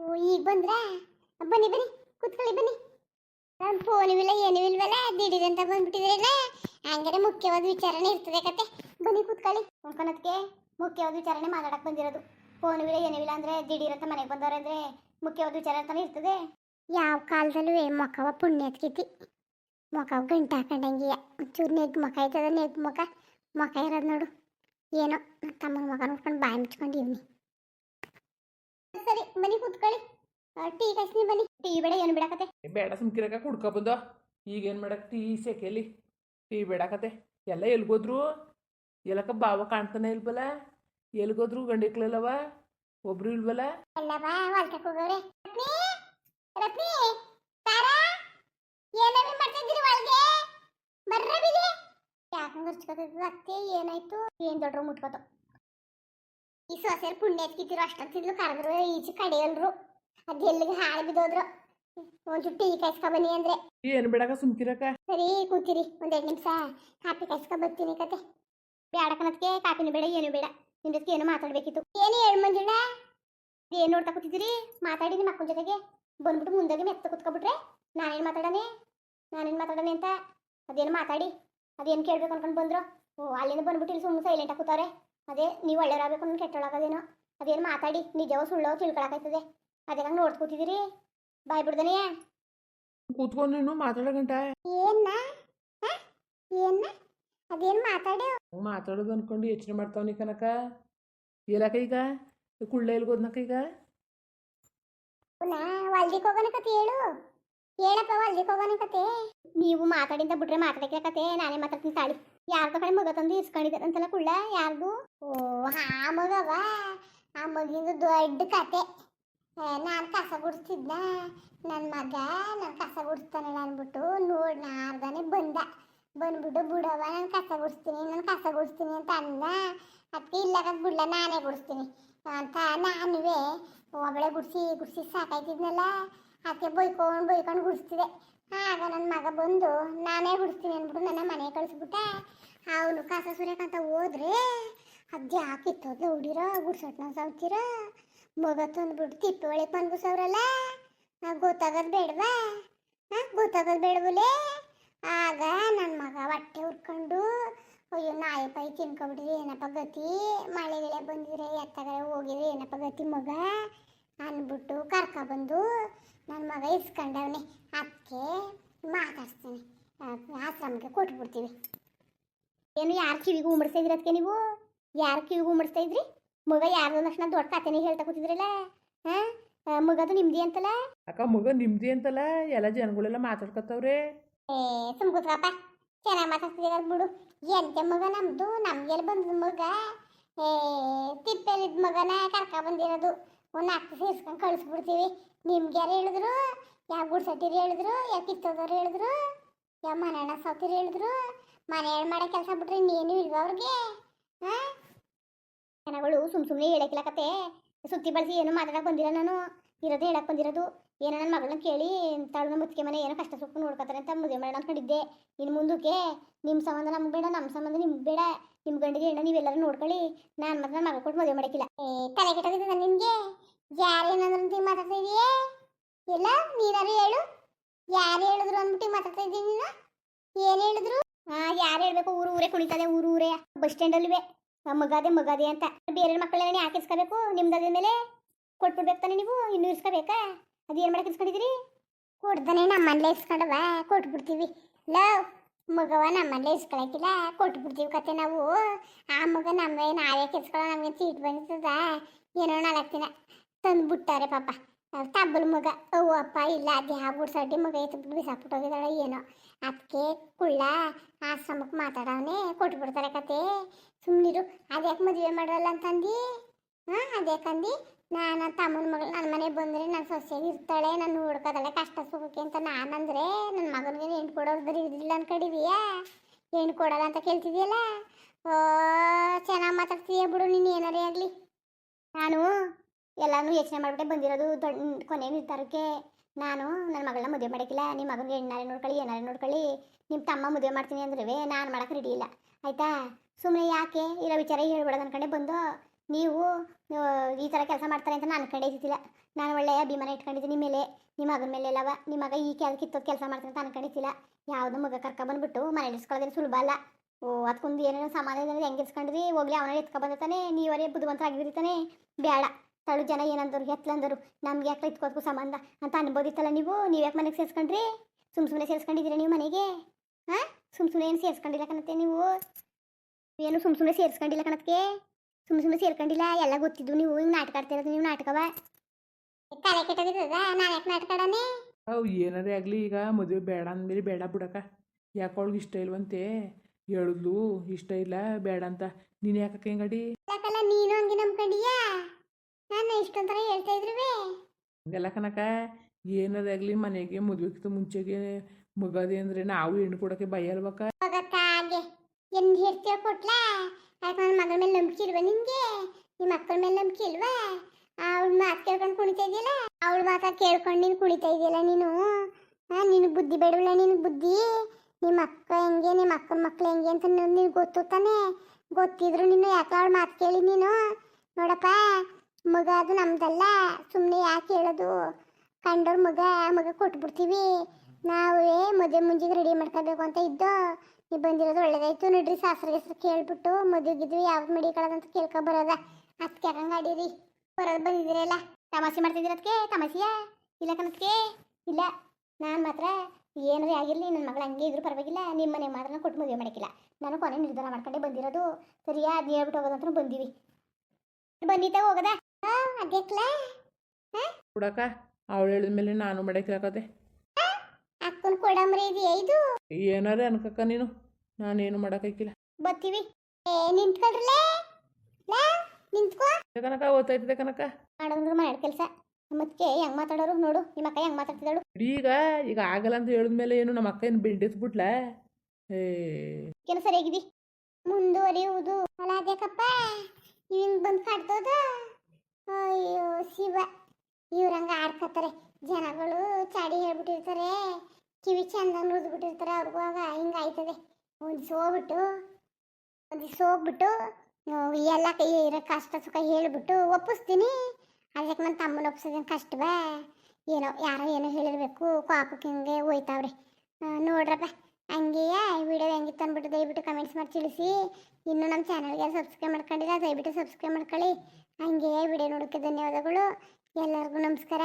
ಓ ಈಗ ಬಂದ್ರಾ? ಬನ್ನಿ ಬನ್ನಿ, ಕೂತ್ಕೊಳ್ಳಿ, ಬನ್ನಿ. ನಾನು ಫೋನ್ ಇಲ್ಲ, ಏನೂ ಇಲ್ವಲ್ಲ ದಿಢೀರಂತ ಬಂದ್ಬಿಟ್ಟಿದ್ರಲ್ಲ ಹಂಗಾರೆ ಮುಖ್ಯವಾದ ವಿಚಾರಣೆ ಇರ್ತದೆ ಕತೆ. ಬನ್ನಿ, ಕೂತ್ಕೊಳ್ಳಿ. ಅನ್ಕೊಳೋದಕ್ಕೆ ಮುಖ್ಯವಾದ ವಿಚಾರಣೆ ಮಾತಾಡಕ್ಕೆ ಬಂದಿರೋದು. ಫೋನ್ ಇಲ್ಲ, ಏನೂ ಇಲ್ಲ ಅಂದ್ರೆ ದಿಢೀರಂತ ಮನೆಗೆ ಬಂದವ್ರೆ ಅಂದ್ರೆ ಮುಖ್ಯವಾದ ವಿಚಾರ ಅಂತಾನೆ ಇರ್ತದೆ. ಯಾವ ಕಾಲದಲ್ಲೂ ಮೊಕವ ಪುಣ್ಯತ್ಕಿತಿ ಮೊಕವ ಗಂಟೆ ಹಾಕೊಂಡಂಗಿಯ ಒಂಚೂರು ನೆಗ್ ಮುಖ ಆಯ್ತದ, ನೆಗ್ ಮುಖ. ಮುಖ ಇರೋದು ನೋಡು. ಏನೋ ತಮ್ಮನ ಮಗ ನೋಡ್ಕೊಂಡು ಬಾಯಿ ಮುಚ್ಕೊಂಡಿವ್ನಿ. ಸರಿ ಬನ್ನಿ ಕೂತ್ಕೊಳ್ಳಿ. ಟೀ ಕಾಯಿಸ್ನಿ ಬನ್ನಿ. ಟೀ ಬೇಡ ಏನು ಬಿಡಕತೆ ಬೇಡ ಸುಮ್ಕಿರಕ ಈಗ ಈಗೇನು ಮಾಡಕ್ ಟೀ ಸೆಕೆಲಿ ಟೀ ಬೇಡಕತೆ ಎಲ್ಲ ಎಲ್ಗೋದ್ರು? ಎಲ್ಲಕ ಬಾವ ಕಾಣ್ತಾನೆ ಇಲ್ಬಲ್ಲ ಎಲ್ಗೋದ್ರು ಗಂಡಿಕ್ಲಲ್ಲವ ಒಬ್ರು ಇಲ್ವಲ್ಲ ಎಲ್ಲ ಬಾ ಹೊಲ್ಕಕ್ಕೆ ಹೋಗವ್ರೆ. ರತ್ನಿ ರತ್ನಿ ತಾರಾ ಏನವಿ ಮಾಡ್ತಿದ್ದೀರಿ ಒಳಗೆ ಬರ್ರ ಬಿಡಿ. ಯಾಕಂಗ ಹರ್ಚ್ಕೊತದ ಅತ್ತೆ ಏನಾಯ್ತು? ಏನ್ ದೊಡ್ಡ ಮುಟ್ಕೋತ? ಈ ಸೊಸೆಯರ್ ಪುಣ್ಯ ಎತ್ಕಿತ್ತಿರು ಅಷ್ಟೊತ್ತಿದ್ಲು ಕರೆದ್ರು ಈಚೆ ಕಡೆಯಲ್ರು. ಅದ್ ಎಲ್ಲಿಗೆ ಹಾಳು ಬಿದ್ದೋದ್ರು ಒಂಚೂರು ಟೀ ಕಾಯ್ಸ್ಕೊ ಬನ್ನಿ ಅಂದ್ರೆ. ಏನು ಬಿಡಕ ಸುಮ್ಕಿರಕ ಸರಿ ಕೂತಿರಿ. ಒಂದೆರಡು ನಿಮಿಷ. ಕಾಪಿ ಕಾಯಿಸ್ಕೊ ಬರ್ತೀನಿ ಕತೆ. ಬೇಡ ಕಣತ್ಗೆ ಕಾಪಿನೂ ಬೇಡ ಏನು ಬೇಡ. ನಿಮ್ ಜೊತೆ ಏನು ಮಾತಾಡ್ಬೇಕಿತ್ತು. ಏನು ಹೇಳು ಮಂಜುಳ? ಏನು ನೋಡ್ತಾ ಕೂತಿದ್ದೀರಿ? ಮಾತಾಡಿ ನಿಮ್ಮ ಅಕ್ಕನ ಜೊತೆಗೆ. ಬಂದ್ಬಿಟ್ಟು ಮುಂದಾಗಿ ಮೆತ್ತ ಕುತ್ಕೊಬಿಟ್ರೆ ನಾನೇನು ಮಾತಾಡನೆ? ನಾನೇನು ಮಾತಾಡನೆ ಅಂತ? ಅದೇನು ಮಾತಾಡಿ? ಅದೇನು ಕೇಳ್ಬೇಕು ಅನ್ಕೊಂಡು ಬಂದ್ರು? ಓ ಅಲ್ಲಿಂದ ಬಂದ್ಬಿಟ್ಟು ಇಲ್ಲಿ ಸುಮ್ಮನೆ ಸೈಲೆಂಟ್ ಕೂತವ್ರೆ. ಅದೇ ನೀವು ಒಳ್ಳೆಯರಾಗಬೇಕು ನನ್ನ ಕೆಟ್ಟೊಳಗದೇನೋ. ಅದೇನು ಮಾತಾಡಿ ನಿಜವೋ ಸುಳ್ಳೋ ತಿಳ್ಕೊಳಕಾಯ್ತದೆ. ಅದೇ ಹಂಗೆ ನೋಡ್ತಾ ಕೂತಿದ್ದೀರಿ ಬಾಯ್ ಬಿಡ್ದನೇ ಕೂತ್ಕೊಂಡು ನೀನು ಮಾತಾಡೋ ಗಂಟ. ಏನ್ನ ಹ? ಏನ್ನ ಅದೇನು ಮಾತಾಡಿ. ಮಾತಾಡೋದು ಅನ್ಕೊಂಡು ಯೋಚನೆ ಮಾಡ್ತಾವನಿ ಕನಕ. ಏಲಕ ಈಗ? ಕುಳ್ಳ ಎಲ್ಗೋದ್ನಕ ಈಗ? ನಾ ಹೊಲ್ದಿಕ್ ಹೋಗೋಣ ಕತೆ ಹೇಳು. ಹೇಳಪ್ಪ ಹೊಲ್ದಿಕ್ ಹೋಗೋಣ ಕತೆ. ನೀವು ಮಾತಾಡಿಂದ ಬಿಟ್ರೆ ಮಾತಾಡಕ್ಕೆ ಕತೆ. ನಾನೇ ಮಾತಾಡ್ತೀನಿ ತಾಳಿ. ಯಾರ್ದ ಕಡೆ ಮಗ ತಂದು ಇಸ್ಕೊಂಡಿದ್ದಾರೆ ಅಂತಲ್ಲ ಕುಳ್ಳ? ಯಾರ್ದು? ಓ ಆ ಮಗವ ಆ ದೊಡ್ಡ ಕತೆ. ನಾನು ಕಸ ಗುಡಿಸ್ತಿದ್ನ? ನನ್ನ ಮಗ ನಾನು ಕಸ ಗುಡಿಸ್ತಾನಲ್ಲ ಅಂದ್ಬಿಟ್ಟು ನೋಡ್ ನಾರ್ದಾನೆ ಬಂದ. ಬಂದ್ಬಿಟ್ಟು ಬಿಡವ ನಾನು ಕಸ ಗುಡಿಸ್ತೀನಿ, ನಾನು ಕಸ ಗುಡಿಸ್ತೀನಿ ಅಂತ ಅಂದ. ಅದಕ್ಕೆ ಇಲ್ಲ ಬಿಡ್ಲ ನಾನೇ ಗುಡಿಸ್ತೀನಿ ಅಂತ ನಾನುವೇ ಒಬ್ಬಳೆ ಗುಡಿಸಿ ಗುಡಿಸಿ ಸಾಕಾಯ್ತಿದ್ನಲ್ಲ ಅದಕ್ಕೆ ಬೈಕೊಂಡು ಬೈಕೊಂಡು ಗುಡಿಸ್ತಿದೆ ಆಗ ನನ್ನ ಮಗ ಬಂದು, ನಾನೇ ಗುಡಿಸ್ತೀನಿ ಅಂದ್ಬಿಟ್ಟು ನನ್ನ ಮನೆಗೆ ಕಳಿಸ್ಬಿಟ್ಟ. ಅವನು ಕಸ ಸುರಿಯಕಂತ ಹೋದ್ರೆ ಅದು ಯಾಕೆ ಇತ್ತೋದ್ಲ ಹುಡಿರೋ ಗುಡ್ಸೋಟ್ನ ಸೌತಿರ ಮಗ ತಂದ್ಬಿಟ್ಟು ತಿಪ್ಪೆ ಒಳಗೆ ಮನ್ಗುಸವ್ರಲ್ಲ ನಾ ಗೊತ್ತಾಗದ್ ಬೇಡವಾ? ಹಾಂ, ಗೊತ್ತಾಗದ್ ಬೇಡವಲೇ? ಆಗ ನನ್ನ ಮಗ ಹೊಟ್ಟೆ ಉರ್ಕೊಂಡು, ಅಯ್ಯೋ ನಾಯಿ ಪೈ ತಿನ್ಕೊಬಿಟ್ರಿ ಏನಪ್ಪ ಗತಿ? ಮಳೆ ಗಿಳೆ ಬಂದಿದ್ರೆ ಎತ್ತಗರೆ ಹೋಗಿದ್ರೆ ಏನಪ್ಪ ಗತಿ ಮಗ? ಅಂದ್ಬಿಟ್ಟು ಕರ್ಕೊಬಂದು ನನ್ನ ಮಗ ಇಸ್ಕೊಂಡವನೆ. ಅದಕ್ಕೆ ಮಾತಾಡ್ಸ್ತೀನಿ. ಆಶ್ರಮಕ್ಕೆ ಕೊಟ್ಬಿಡ್ತೀವಿ. ಏನು ಯಾರು ಕಿವಿಗೂ ಅದಕ್ಕೆ ನೀವು? ಯಾರು ಕಿವಿಗೂ ಮುಡಿಸ್ತಾ ಇದ್ರಿ? ಮಗ ಯಾರ್ದು ಲಕ್ಷಣ ದೊಡ್ಡ ಕತೆನೇ ಹೇಳ್ತಾ ಕೂತಿದ್ರಲ್ಲ? ಹಾಂ? ಮಗದು ನಿಮ್ದಿ ಅಂತಲ್ಲ? ಅಕ್ಕ ಮಗ ನಿಮ್ದಿ ಅಂತಲ್ಲ? ಎಲ್ಲ ಜನಗಳೆಲ್ಲ ಮಾತಾಡ್ಕೊತಾವ್ರೆ ಏ ಸುಮ್ ಕೂತ್ಕಪ್ಪ ಚೆನ್ನಾಗಿ ಮಾತಾಡ್ತಿದ್ದೀರ ಬಿಡು. ಎಂತ ಮಗ ನಮ್ದು? ನಮ್ಗೆಲ್ಲ ಬಂದದ ಮಗ? ಏ ತಿಪ್ಪೆಲಿದ್ದ ಮಗನ ಕರ್ಕ ಬಂದಿರೋದು. ಒಂದು ನಾಲ್ಕು ಸೇರಿಸ್ಕೊಂಡು ಕಳಿಸ್ಬಿಡ್ತೀವಿ. ನಿಮ್ಗೆ ಯಾರು ಹೇಳಿದ್ರು? ಯಾವ ಗುಡ್ಸಟ್ಟಿರು ಹೇಳಿದ್ರು? ಯಾವ ಕಿತ್ತೋದವ್ರು ಹೇಳಿದ್ರು? ಯಾವ ಮನೆಯಣ್ಣ ಸೌತಿರು ಹೇಳಿದ್ರು? ಮನೆ ಹಾಳು ಮಾಡೋ ಕೆಲಸ ಬಿಟ್ರಿ ನೀನು ಇಲ್ವ ಅವ್ರಿಗೆ? ಹಾಂ? ಜನಗಳು ಸುಮ್ ಸುಮ್ಮನೆ ಹೇಳಕ್ಕಿಲ್ಲ ಕತೆ ಸುತ್ತಿ ಬಳಸಿ ಏನು ಮಾತಾಡಕ್ಕೆ ಬಂದಿಲ್ಲ ನಾನು. ಇರೋದು ಹೇಳಕ್ ಬಂದಿರೋದು. ಏನೋ ನನ್ನ ಮಗಳನ್ನ ಕೇಳಿ ತಾಳು ಮುತ್ತಿಗೆ ಮನೆ ಏನೋ ಕಷ್ಟ ಸುಖ ನೋಡ್ಕೊತಾರೆ ಅಂತ ಮದುವೆ ಮಾಡೋಣ ಅನ್ಕೊಂಡಿದ್ದೆ. ಇನ್ನು ಮುಂದಕ್ಕೆ ನಿಮ್ಮ ಸಂಬಂಧ ನಮ್ಗೆ ಬೇಡ ನಮ್ಮ ಸಂಬಂಧ ನಿಮ್ಗೆ ಬೇಡ. ನಿಮ್ಮ ಗಂಡಿಗೆ ಹೆಣ್ಣ ನೀವೆಲ್ಲರೂ ನೋಡ್ಕೊಳ್ಳಿ. ನಾನು ಮತ್ತೆ ನನ್ನ ಮಗ ಕೊಟ್ಟು ಮದುವೆ ಮಾಡೋಕ್ಕಿಲ್ಲ. ತಲೆ ಕೆಟ್ಟೋಗಿದೆ ನಿಮಗೆ ಯಾರು ಏನಂದ್ರೆ ಮಾತಾಡ್ತಾ ಇದೆಯೇ? ಇಲ್ಲ ನೀನಾರು ಹೇಳು. ಯಾರು ಹೇಳಿದ್ರು ಅಂದ್ಬಿಟ್ಟು ಮಾತಾಡ್ತಾ ಇದ್ದೀನಿ ನೀನು? ಏನು ಹೇಳಿದ್ರು? ಹಾ ಯಾರು ಹೇಳ್ಬೇಕು? ಊರು ಊರೇ ಕುಣಿತದೆ ಊರು ಊರೇ. ಬಸ್ ಸ್ಟ್ಯಾಂಡಲ್ವೇ ಮಗಾದೆ ಮಗಾದೆ ಅಂತ. ಬೇರೆ ಮಕ್ಕಳೆಲ್ಲ ಯಾಕೆ ಇಸ್ಕೋಬೇಕು ನಿಮ್ದಾದ ಮೇಲೆ ಕೊಟ್ಬಿಡ್ಬೇಕು ತಾನೆ ನೀವು, ಇನ್ನೂ ಇಸ್ಕೋಬೇಕಾ ಏನು ಮಾಡಕ್ಕೆ ಇಸ್ಕೊಂಡಿದ್ದೀರಿ ಕೊಡ್ದಾನೆ ನಮ್ಮಲ್ಲೇ ಇಸ್ಕೊಂಡವ ಕೊಟ್ಬಿಡ್ತೀವಿ. ಲವ್ ಮಗವ ನಮ್ಮಲ್ಲೇ ಇಸ್ಕೊಳಕಿಲ್ಲ ಕೊಟ್ಬಿಡ್ತೀವಿ ಕತೆ ನಾವು. ಆ ಮಗ ನಮ್ಮ ನಾವೇ ಕೆಲ್ಸ್ಕೊಳ್ಳೋ ನಮಗೆ ಸೀಟ್ ಬಂದಿರ್ತದ? ಏನೋ ನಾಲ್ಕಿನ ದಿನ ತಂದು ಬಿಟ್ಟಾರೆ ಪಾಪ ತಬ್ಬಲ್ ಮಗ. ಅವ್ವ, ಅಪ್ಪ ಇಲ್ಲ, ಅದು ಯಾವ ಸಟ್ಟಿ ಮಗ ಎತ್ತಿ ಬಿಸಾಕ್ಬಿಟ್ಟು ಹೋಗಿದ್ದಾಳೆ, ಏನೋ. ಅದಕ್ಕೆ ಕುಳ್ಳ ಆಶ್ರಮಕ್ಕೆ ಮಾತಾಡವನೆ ಕೊಟ್ಬಿಡ್ತಾರೆ ಕತೆ. ಸುಮ್ಮನಿರು ಅದ್ಯಾಕೆ ಮದುವೆ ಮಾಡಲ್ಲ ಅಂತಂದು? ಹಾಂ ಅದ್ಯಾಕಂದು ನಾನು ತಮ್ಮನ ಮಗಳು ನನ್ನ ಮನೆಗೆ ಬಂದರೆ ನನ್ನ ಸೊಸೆಗೆ ಇರ್ತಾಳೆ, ನಾನು ನೋಡ್ಕೋದಾಳೆ ಕಷ್ಟ ಸುಖಕ್ಕೆ ಅಂತ ನಾನಂದರೆ ನನ್ನ ಮಗನಿಗೆ ಹೆಣ್ಣು ಕೊಡೋದ್ರೆ ಇರಲಿಲ್ಲ ಅನ್ಕೊಂಡಿದೀಯಾ? ಹೆಣ್ಣು ಕೊಡಲ್ಲ ಅಂತ ಕೇಳ್ತಿದ್ಯಲ್ಲ? ಓ, ಚೆನ್ನಾಗಿ ಮಾತಾಡ್ತೀಯ ಬಿಡು, ನೀನು ಏನಾರೇ ಆಗಲಿ. ನಾನು ಎಲ್ಲಾನು ಯೋಚನೆ ಮಾಡಿಬಿಟ್ಟೆ, ಬಂದಿರೋದು ದೊಡ್ಡ ಕೊನೆ ನಿರ್ಧಾರಕ್ಕೆ ನಾನು ನನ್ನ ಮಗಳನ್ನ ಮದುವೆ ಮಾಡೋಕ್ಕಿಲ್ಲ ನಿಮ್ಮ ಮಗನಿಗೆ ಹೆಣ್ಣಾರೆ ನೋಡ್ಕೊಳ್ಳಿ ಏನಾರೆ ನೋಡ್ಕೊಳ್ಳಿ ನಿಮ್ಮ ತಮ್ಮ ಮದುವೆ ಮಾಡ್ತೀನಿ ಅಂದ್ರೆ ನಾನು ಮಾಡೋಕೆ ರೆಡಿ ಇಲ್ಲ. ಆಯಿತಾ? ಸುಮ್ಮನೆ ಯಾಕೆ? ಇರೋ ವಿಚಾರ ಹೇಳ್ಬಿಡೋದು ಅನ್ಕೊಂಡೆ ಬಂದು, ನೀವು ಈ ಥರ ಕೆಲಸ ಮಾಡ್ತಾರೆ ಅಂತ ನಾನು ಅನ್ಕೊಂಡಿದ್ದಿಲ್ಲ ನಾನು ಒಳ್ಳೆಯ ಅಭಿಮಾನ ಇಟ್ಕೊಂಡಿದ್ದೀನಿ ನಿಮ್ಮ ಮೇಲೆ ನಿಮ್ಮ ಮಗನ ಮೇಲೆ ಎಲ್ಲವ ನಿಮ್ಮ ಮಗ ಈ ಕೆಲ, ಕಿತ್ತೋದು ಕೆಲಸ ಮಾಡ್ತಾನೆ ಅಂತ ಅನ್ಕೊಂಡಿದ್ದಿಲ್ಲ. ಯಾವುದು ಮಗ ಕರ್ಕೊಬಂದ್ಬಿಟ್ಟು ಮನೇಲಿ ಇಸ್ಕೊಳ್ಳೋದೇನು ಸುಲಭ ಅಲ್ಲ. ಓ ಅದಕ್ಕೊಂದು ಏನೇನೋ ಸಮಾಧಾನ ಹೆಂಗೆ ಇಸ್ಕೊಂಡ್ರಿ ಹೋಗ್ಲಿ, ಅವನ ಎತ್ಕೊಬಂದತಾನೆ ನೀವರೇ ಬುದ್ಧಿವಂತರಾಗಿದ್ರಿ ತಾನೆ? ಬೇಡ ತಳು ಜನ ಏನಂದರು ಎತ್ಲಂದರು ನಮ್ಗೆ ಯಾಕೆ ಇತ್ಕೋದಕ್ಕೂ ಸಂಬಂಧ? ಅಂತ ಅನ್ಬೋದಿತ್ತಲ್ಲ ನೀವು? ನೀವು ಯಾಕೆ ಮನೆಗೆ ಸೇರಿಸ್ಕೊಂಡ್ರಿ? ಸುಮ್ ಸುಮ್ಮನೆ ಸೇರಿಸ್ಕೊಂಡಿದ್ದೀರಾ ನೀವು ಮನೆಗೆ? ಹಾಂ ಸುಮ್ ಸುಮ್ಮನೆ ಏನು ಸೇರಿಸ್ಕೊಂಡಿಲ್ಲ ಕಣತ್ತೆ ನೀವು? ಏನು ಸುಮ್ ಸುಮ್ಮನೆ ಸೇರಿಸ್ಕೊಂಡಿಲ್ಲ ಕಣಕ್ಕೆ ಸುಮ್ ಸುಮ್ಮನೆ ಸೇರ್ಕೊಂಡಿಲ್ಲ ಎಲ್ಲ ಗೊತ್ತಿದ್ದು ನೀವು. ಹಿಂಗೆ ನಾಟಕ ಆಡ್ತಿರೋದು ನೀವು ನಾಟಕವ? ತಲೆ ಕೆಟ್ಟದಿರ್ತದ ನಾನು ಯಾಕೆ ನಾಟಕ ಆಡನೆ? ಅವು ಏನಾರೇ ಆಗಲಿ ಈಗ ಮದುವೆ ಬೇಡ ಅಂದಮೇಲೆ ಬೇಡ ಬಿಡಕ. ಯಾಕೆ ಅವಳಿಗೆ ಇಷ್ಟ ಇಲ್ವಂತೆ? ಹೇಳಿದ್ಲು ಇಷ್ಟ ಇಲ್ಲ ಬೇಡ ಅಂತ. ನೀನು ಯಾಕೆ ಹಿಂಗಡಿ ನೀನು ಹಂಗೆ ನಂಬ್ಕೊಂಡಿಯಾ? ನಾನು ಇಷ್ಟೊಂಥರ ಹೇಳ್ತಾ ಇದ್ರುವೆ? ಹಂಗಲ್ಲ ಕನಕ ಏನದಾಗ್ಲಿ ಮನೆಗೆ ಮದುವೆಗಿಂತ ಮುಂಚೆಗೆ ಮಗದೆ ಅಂದ್ರೆ ನಾವು ಹೆಣ್ಣು ಕೊಡಕ್ಕೆ ಭಯ ಅಲ್ವಕ್ಕ? ಹೋಗತ್ತಾ ಹಾಗೆ. ಏನು ಹೇಳ್ತೀಯ ಕೊಟ್ಲಾ? ಯಾಕೆ ನನ್ನ ಮಗಳ ಮೇಲೆ ನಂಬಿಕೆ ಇಲ್ವಾ ನಿಂಗೆ? ನಿಮ್ಮ ಮಕ್ಕಳ ಮೇಲೆ ನಂಬಿಕೆ ಇಲ್ವಾ? ಅವಳ ಮಾತು ಕೇಳ್ಕೊಂಡು ಕುಣಿತಾ ಇದೆಯಲ್ಲ? ಅವಳ ಮಾತ ಕೇಳ್ಕೊಂಡು ನೀನು ಕುಣಿತಾ ಇದೆಯಲ್ಲ ನೀನು? ಹಾಂ ನಿನಗೆ ಬುದ್ಧಿ ಬೇಡವಲ್ಲ ನಿನಗೆ ಬುದ್ಧಿ? ನಿಮ್ಮ ಅಕ್ಕ ಹೆಂಗೆ ನಿಮ್ಮ ಅಕ್ಕನ ಮಕ್ಳು ಹೆಂಗೆ ಅಂತ ನಿನಗೆ ಗೊತ್ತು ತಾನೆ? ಗೊತ್ತಿದ್ರು ನೀನು ಯಾಕೆ ಅವಳ ಮಾತು ಕೇಳಿ ನೀನು? ನೋಡಪ್ಪ ಮಗ ಅದು ನಮ್ದಲ್ಲ ಸುಮ್ಮನೆ ಯಾಕೆ ಹೇಳೋದು? ಕಂಡೋರ್ ಮಗ ಮಗ ಕೊಟ್ಬಿಡ್ತೀವಿ. ನಾವೇ ಮದುವೆ ಮುಂಜಿಗೆ ರೆಡಿ ಮಾಡ್ಕೋಬೇಕು ಅಂತ ಇದ್ದೋ, ನೀ ಬಂದಿರೋದು ಒಳ್ಳೇದಾಯ್ತು ನೋಡ್ರಿ ಸಾಸ್ರ ಹೆಸ್ರು ಕೇಳ್ಬಿಟ್ಟು ಮದುವೆಗಿದ್ವಿ ಯಾವ್ದು ಮಡಿಕೊಳ್ಳೋದಂತ ಕೇಳ್ಕೊ ಬರೋದ. ಅದಕ್ಕೆ ಯಾಕಂಗೆ ಅಡೀರಿ ಬರೋದು ಬಂದಿದ್ದೀರಲ್ಲ ತಮಾಷೆ ಮಾಡ್ತಿದ್ದೀರ ಅದಕ್ಕೆ ತಮಾಷೆಯ? ಇಲ್ಲ ಕನಸ್ಕೆ ಇಲ್ಲ. ನಾನು ಮಾತ್ರ ಏನಾರೇ ಆಗಿರಲಿ ನನ್ನ ಮಗಳು ಹಂಗೆ ಇದ್ರೂ ಪರವಾಗಿಲ್ಲ ನಿಮ್ಮ ಮನೆ ಮಾತ್ರ ಕೊಟ್ಟು ಮದುವೆ ಮಾಡೋಕ್ಕಿಲ್ಲ ನಾನು ಕೊನೆ ನಿರ್ಧಾರ ಮಾಡ್ಕೊಂಡೆ ಬಂದಿರೋದು. ಸರಿಯಾ ಅದು ಹೇಳ್ಬಿಟ್ಟು ಹೋಗೋದಂತ ಬಂದೀವಿ. ಬಂದಿದ್ದಾಗ ಹೋಗದ? ಅದಕ್ಲ? ಕೊಡಕ್ಕ? ಅವಳು ಹೇಳಿದ್ಮೇಲೆ ನಾನು ಮಾಡಕ್ಕೆ ಹಾಕದೆ ಅಕ್ಕನ ಇದೆಯಾ ಇದು ಏನಾರೇ ಅನ್ಕಕ್ಕ ನೀನು? ನಾನೇನು ಮಾಡಕ್ಕಿಲ್ಲ ಬರ್ತೀವಿ ಏ ನಿಂತ್ಕೊಳ್ರಲೇ? ಲೇ ನಿಂತ್ಕೋ. ಕನಕ ಓದ್ತಾಯ್ತದೆ ಕನಕ ಮಾಡೋದಂದ್ರೆ ಮನೆ ಕೆಲಸ. ಮತ್ತೆ ಹೆಂಗ್ ಮಾತಾಡೋರು ನೋಡು ನಿಮ್ಮ ಅಕ್ಕ ಹೆಂಗ್ ಮಾತಾಡ್ತಿದ್ದಾಳು. ಈಗ ಈಗ ಆಗಲ್ಲ ಅಂತ ಹೇಳಿದ್ಮೇಲೆ ಏನು ನಮ್ಮ ಅಕ್ಕ ಏನು ಬೆಂಡಿಸ್ಬಿಟ್ಲ? ಏ. ಕೆಲಸ ಸರಿಯಾಗಿದಿ ಮುಂದುವರಿಯುವುದು. ಅಲ್ಲ ಅದೇಕಪ್ಪ ಹಿಂಗ್ ಬಂದು ಕಟ್ದೋದ ಅಯ್ಯೋ ಶಿವ, ಇವ್ರಂಗ ಆಡ್ಕತ್ತಾರೆ. ಜನಗಳು ಚಾಡಿ ಹೇಳ್ಬಿಟ್ಟಿರ್ತಾರೆ. ಕಿವಿ ಚಂದ ಆಗ ಹಿಂಗ ಆಯ್ತದೆ. ಒಂದು ಸೋಬಿಟ್ಟು, ಒಂದು ಹೋಗ್ಬಿಟ್ಟು ಎಲ್ಲ ಕೈ ಇರೋ ಕಷ್ಟ ಸುಖ ಹೇಳಿಬಿಟ್ಟು ಒಪ್ಪಿಸ್ತೀನಿ. ಅದಕ್ಕೆ ನನ್ನ ತಮ್ಮನ ಒಪ್ಸೋದೇನು ಕಷ್ಟವಾ ಏನೋ, ಯಾರೋ ಏನೋ ಹೇಳಿರ್ಬೇಕು. ಕಾಪಕ್ಕೆ ಹಿಂಗೆ ಹೋಯ್ತಾವ್ರೆ. ನೋಡ್ರಪ್ಪ. ಹಂಗೆಯ ವಿಡಿಯೋ ಹೆಂಗಿತ್ತು ಅಂದ್ಬಿಟ್ಟು ದಯವಿಟ್ಟು ಕಮೆಂಟ್ಸ್ ಮಾಡಿ ತಿಳಿಸಿ. ಇನ್ನು ನಮ್ಮ ಚಾನಲ್ಗೆ ಸಬ್ಸ್ಕ್ರೈಬ್ ಮಾಡ್ಕೊಂಡಿಲ್ಲ, ದಯವಿಟ್ಟು ಸಬ್ಸ್ಕ್ರೈಬ್ ಮಾಡ್ಕೊಳ್ಳಿ. ಹಂಗೆ ವಿಡಿಯೋ ನೋಡೋಕ್ಕೆ ಧನ್ಯವಾದಗಳು. ಎಲ್ಲರಿಗೂ ನಮಸ್ಕಾರ.